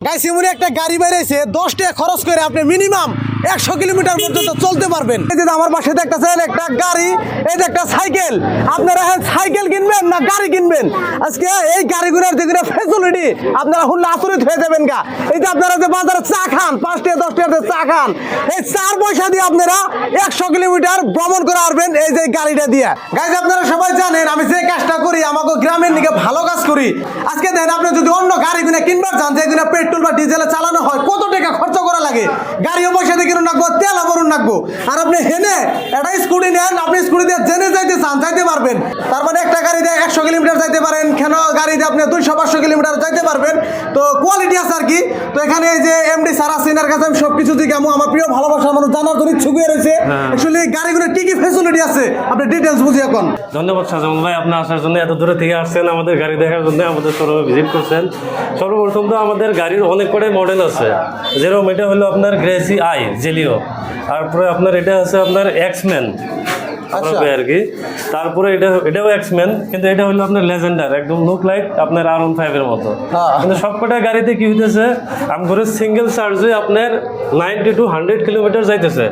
Guys মনে একটা গাড়ি বেরিয়েছে দশ টাকা খরচ করে আপনি মিনিমাম একশো কিলোমিটার পর্যন্ত চলতে পারবেন। এই যে আমার পাশে দেখতেছেন একটা গাড়ি, এই যে একটা সাইকেল। আপনারা এখন সাইকেল কিনবেন না গাড়ি কিনবেন? আজকে এই গাড়িগুলোর যেগুলো ফেসিলিটি আপনারা হুল্লা আচরিত হয়ে যাবেন গা। এই যে আপনারা যে বাজারে চা খান, পাঁচ টাকা, দশ টাকা চা খান, এই চার পয়সা দিয়ে আপনারা একশো কিলোমিটার ভ্রমণ করে আসবেন এই যে গাড়িটা দিয়ে। গাইজ আপনারা সবাই জানেন, আমি যে কাজটা করি, আমাকে গ্রামের দিকে ভালো কাজ করি। আজকে দেখেন, আপনি যদি অন্য গাড়ি কিনে কিনবার চান যেগুলো পেট্রোল বা ডিজেলে চালানো হয়, কত টাকা খরচ করা লাগে? গাড়িও পয়সা দিয়ে তেল আবরণ রাখব আর আপনি হেনে একটা স্কুটি নেন, আপনি স্কুটি দিয়ে জেনে যাইতে চান, যাইতে পারবেন। তার মানে একটা গাড়ি দিয়ে একশো কিলোমিটার যাইতে পারেন, কেন গাড়ি দিয়ে আপনি দুইশো পাঁচশো কিলোমিটার যাইতে পারবেন তো কোয়ালিটি আছে আর কি। তো এখানে এই যে এমডি সারা সিনার কাছে আমি সব কিছু দিকে আমার প্রিয় ভালোবাসা মানুষ জানার জন্য ইচ্ছুক হয়ে রয়েছে। অ্যাকচুয়ালি গাড়িগুলোর কি কি ফেসিলিটি আছে? আপনি ডিটেলস বুঝি এখন। ধন্যবাদ সাজামুল ভাই আপনি আসার জন্য এত দূরে থেকে আসছেন আমাদের গাড়ি দেখার জন্য আমাদের শোরুমে ভিজিট করছেন। সর্বপ্রথম তো আমাদের গাড়ির অনেক করে মডেল আছে। যেরকম এটা হলো আপনার গ্রেসি আই জেলিও তারপরে আপনার এটা আছে আপনার এক্সম্যান আচ্ছা। আর কি তারপরে এটা এটাও এক্সম্যান কিন্তু এটা হলো আপনার লেজেন্ডার একদম লুক লাইক আপনার আর ওয়ান ফাইভের মতো হ্যাঁ। কিন্তু সবকটা গাড়িতে কি হইতেছে আমগরে সিঙ্গেল চার্জে আপনার নাইনটি টু হান্ড্রেড কিলোমিটার যাইতেছে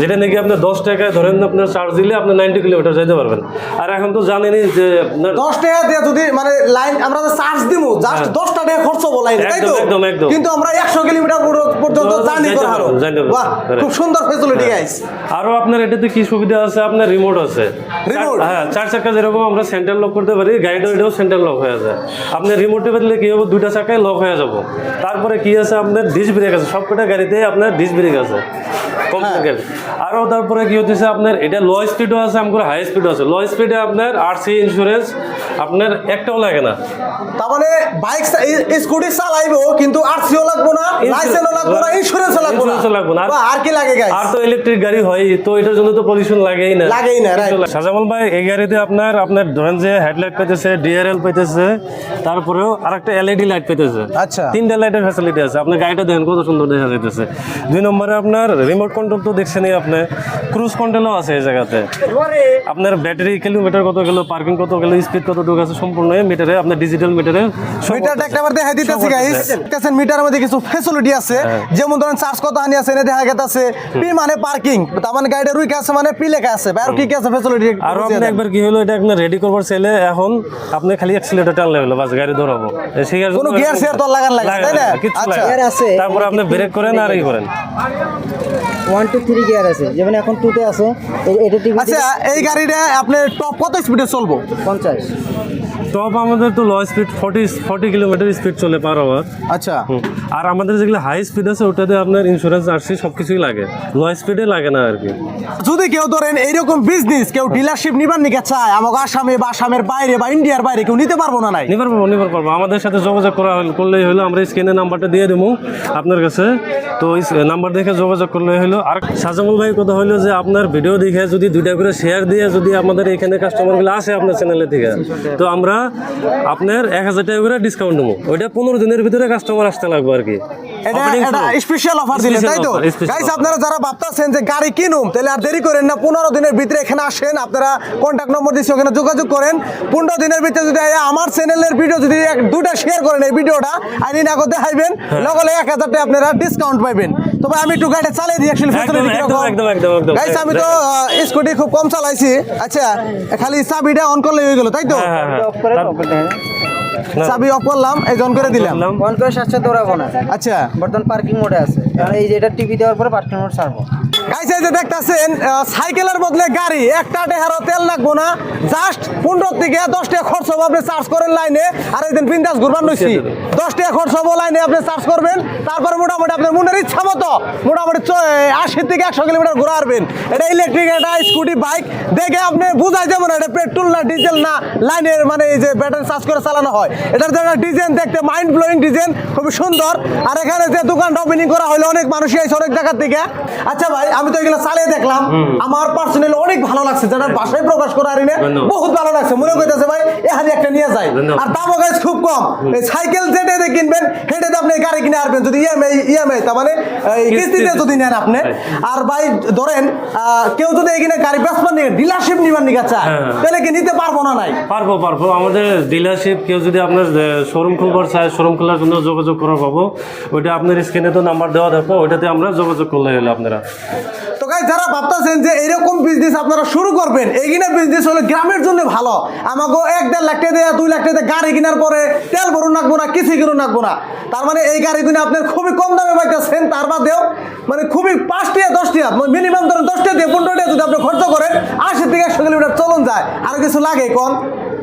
যেটা নাকি আপনি দশ টাকায় ধরেন আপনার চার্জ দিলে আপনি নাইনটি কিলোমিটার যাইতে পারবেন আর এখন তো জানেনই যে আপনার দশ টাকা দিয়ে যদি মানে লাইন আমরা চার্জ দিব জাস্ট দশটা টাকা খরচ হব লাইন তাই তো হ্যাঁ। একদম, একদম। কিন্তু আমরা একশো কিলোমিটার পুরো- পর্যন্ত করা Correct. খুব সুন্দর ফেসিলিটি গাইস আরও আপনার এটাতে কি সুবিধা আছে আপনার রিমোট আছে। চার- হ্যাঁ চার চাকা যেরকম আমরা সেন্টার লক করতে পারি গাড়িটা এটাও সেন্টার লক হয়ে যায়। আপনি রিমোটে বদলে কি হবে? দুইটা চাকায় লক হয়ে যাব। তারপরে কি আছে? আপনার ডিস ব্রেক আছে। সবকটা গাড়িতে আপনার ডিস ব্রেক আছে। কমপ্লিকেট আরও তারপরে কি হতেছে? আপনার এটা লো স্পিডও আছে আমার হাই স্পিডও আছে। লো স্পিডে আপনার আরসি ইন্স্যুরেন্স আপনার একটাও লাগে না। তার মানে বাইক স্কুটি চালাইবো কিন্তু আরসিও লাগবো না লাইসেন্সও লাগবো না ইন্স্যুরেন্সও লাগবো না। Insurance না। আর- কি লাগে গাইস আর তো ইলেকট্রিক গাড়ি হয় তো এটার জন্য তো পলিউশন লাগেই না। লাগেই না, সাজামল ভাই এই গাড়িতে আপনার আপনার ধরেন যে হেডলাইট পেতেছে ডিআরএল পেতেছে তারপরেও আরেকটা এলইডি লাইট পেতেছে। আচ্ছা। তিনটা লাইটের ফ্যাসিলিটি আছে। আপনার গাড়িটা দেখেন কত সুন্দর দেখা যাইতেছে। দুই নম্বরে আপনার রিমোট কন্ট্রোল তো দেখছেনই আপনি। ক্রুজ কন্ট্রোলও আছে এই জায়গাতে। আপনার ব্যাটারি কিলোমিটার কত গেল পার্কিং কত গেল স্পিড কত ঢুক আছে সম্পূর্ণ মিটারে আপনার ডিজিটাল মিটারে মিটারটা একটা বার দেখাই দিতেছি গাইস মিটারের মধ্যে কিছু ফ্যাসিলিটি আছে। হ্যাঁ। যেমন ধরেন চার্জ কত আনি আছে এনে দেখা গেছে পি মানে পার্কিং তার মানে গাড়িটা রুই আছে মানে পি লেখা আছে। আর কি কি আছে ফ্যাসিলিটি আর আপনি একবার কি হলো এটা আপনি রেডি করবার চাইলে এখন আপনি খালি অ্যাক্সিলেটর টানলে হলো বাস গাড়ি ধরাবো। শিখার কোনো গিয়ার শেয়ার তো লাগান লাগে তাই না? আচ্ছা। তারপরে আপনি ব্রেক করেন আর ই করেন। ওয়ান টু থ্রি গিয়ার আছে। যেমন এখন টুতে আছে। এটা টিভি আচ্ছা এই গাড়িটা আপনার টপ কত স্পিডে চলবো? পঞ্চাশ। টপ আমাদের তো low speed forty forty kilometre speed চলে পার আওয়ার আচ্ছা। আর আমাদের যেগুলো হাই স্পিড আছে ওটাতে আপনার ইন্স্যুরেন্স আরসি সব কিছুই লাগে। লো স্পিডে লাগে না আর কি। যদি কেউ ধরেন এইরকম বিজনেস কেউ ডিলারশিপ নিবার নিকে চায় আমাকে আসামে বা আসামের বাইরে বা ইন্ডিয়ার বাইরে কেউ নিতে পারব না নাই? নিবার পারব নিবার পারব। আমাদের সাথে যোগাযোগ করা করলেই হলো আমরা স্ক্রিনে নাম্বারটা দিয়ে দেবো আপনার কাছে। তো এই নাম্বার দেখে যোগাযোগ করলে হলো আর সাজামুল ভাই কথা হলো যে আপনার ভিডিও দেখে যদি দুইটা করে শেয়ার দিয়ে যদি আমাদের এখানে কাস্টমারগুলো আসে আপনার চ্যানেলে থেকে তো আমরা আপনার এক হাজার টাকা করে ডিসকাউন্ট দেবো ওইটা পনেরো দিনের ভিতরে কাস্টমার আসতে লাগবে আর কি। এটা Opening এটা শুরু। স্পেশাল অফার দিলেন তাই তো? গাইস আপনারা যারা ভাবতেছেন যে গাড়ি কিনুম তাহলে আর দেরি করেন না পনেরো দিনের ভিতরে এখানে আসেন আপনারা কন্ট্যাক্ট নম্বর দিচ্ছি ওখানে যোগাযোগ করেন। পনেরো দিনের ভিতরে যদি আমার চ্যানেলের ভিডিও যদি দুটা শেয়ার করেন এই ভিডিওটা আইনি হ্যাঁ। লগলে এক হাজার টাকা আপনারা ডিসকাউন্ট পাইবেন। তবে আমি একটু গাড়িটা চালিয়ে দিই অ্যাকচুয়ালি ফ্যাসিলিটি একদম, একদম, একদম, একদম। গাইস আমি তো স্কুটি খুব কম চালাইছি। আচ্ছা খালি চাবিটা অন করলে হয়ে গেল তাই তো? হ্যাঁ হ্যাঁ চাবি অফ করলাম এই জন করে দিলাম। অন করে সাথে দৌড়াবো না আচ্ছা। বর্তমান পার্কিং মোডে আছে। কারণ এই যে এটা টিভি দেওয়ার পরে পার্কিং মোড ছাড়বো। গাইস এই যে দেখতাছেন আহ, সাইকেলের বদলে গাড়ি একটা টেহারও তেল লাগবো না। জাস্ট পনেরো থেকে দশ টাকা খরচ হব আপনি চার্জ করেন লাইনে আর এই দিন বিন্দাস ঘুরবান নইছি। দশ টাকা খরচ হব লাইনে আপনি চার্জ করবেন। তারপরে মোটামুটি আপনার মনের ইচ্ছা মতো মোটামুটি আশি থেকে একশো কিলোমিটার ঘুরে আসবেন এটা ইলেকট্রিক এটা স্কুটি বাইক দেখে আপনি বুঝাই যাবেন এটা পেট্রোল না ডিজেল না লাইনের মানে এই যে ব্যাটারি চার্জ করে চালানো হয়। এটার যে ডিজাইন দেখতে মাইন্ড ব্লোয়িং ডিজাইন খুবই সুন্দর। আর এখানে যে দোকানটা ওপেনিং করা হলো অনেক মানুষই আছে অনেক জায়গার থেকে আচ্ছা ভাই আমি তো এগুলো চালিয়ে দেখলাম। আমার পার্সোনালি অনেক ভালো লাগছে যেটা ভাষায় প্রকাশ করা বহুত ভালো লাগছে। মনে করতেছে ভাই একটা নিয়ে আর দামও গাছ খুব কম। সাইকেল যেটাতে কিনবেন সেটাতে আপনি গাড়ি কিনে আসবেন যদি ইএমআই ইএমআই তার মানে কিস্তিতে যদি নেন আপনি। আর ভাই ধরেন কেউ যদি এখানে গাড়ি বেচবার নিয়ে ডিলারশিপ নিবার নিয়ে চায় হ্যাঁ। তাহলে কি নিতে পারব না নাই? পারব পারব। আমাদের ডিলারশিপ কেউ যদি যদি আপনার শোরুম খুলবার চায় শোরুম খোলার জন্য যোগাযোগ করা পাবো। ওইটা আপনার স্ক্রিনে তো নাম্বার দেওয়া থাকব ওইটাতে আমরা যোগাযোগ করলে হলো আপনারা। তো গাই যারা ভাবতেছেন যে এরকম বিজনেস আপনারা শুরু করবেন এইখানে বিজনেস হলে গ্রামের জন্য ভালো। আমাকে এক দেড় লাখ টাকা দেয়া, দুই লাখ টাকা গাড়ি কেনার পরে তেল ভরুন রাখব না কিছু কিনুন রাখব না। তার মানে এই গাড়ি কিনে আপনার খুবই কম দামে পাইতেছেন, তার বাদেও মানে খুবই পাঁচ টিয়া, দশ টিয়া মিনিমাম ধরেন দশ টিয়া দিয়ে পনেরো টিয়া যদি আপনি খরচ করেন, আশি থেকে একশো কিলোমিটার চলন যায়। আর কিছু লাগে কোন?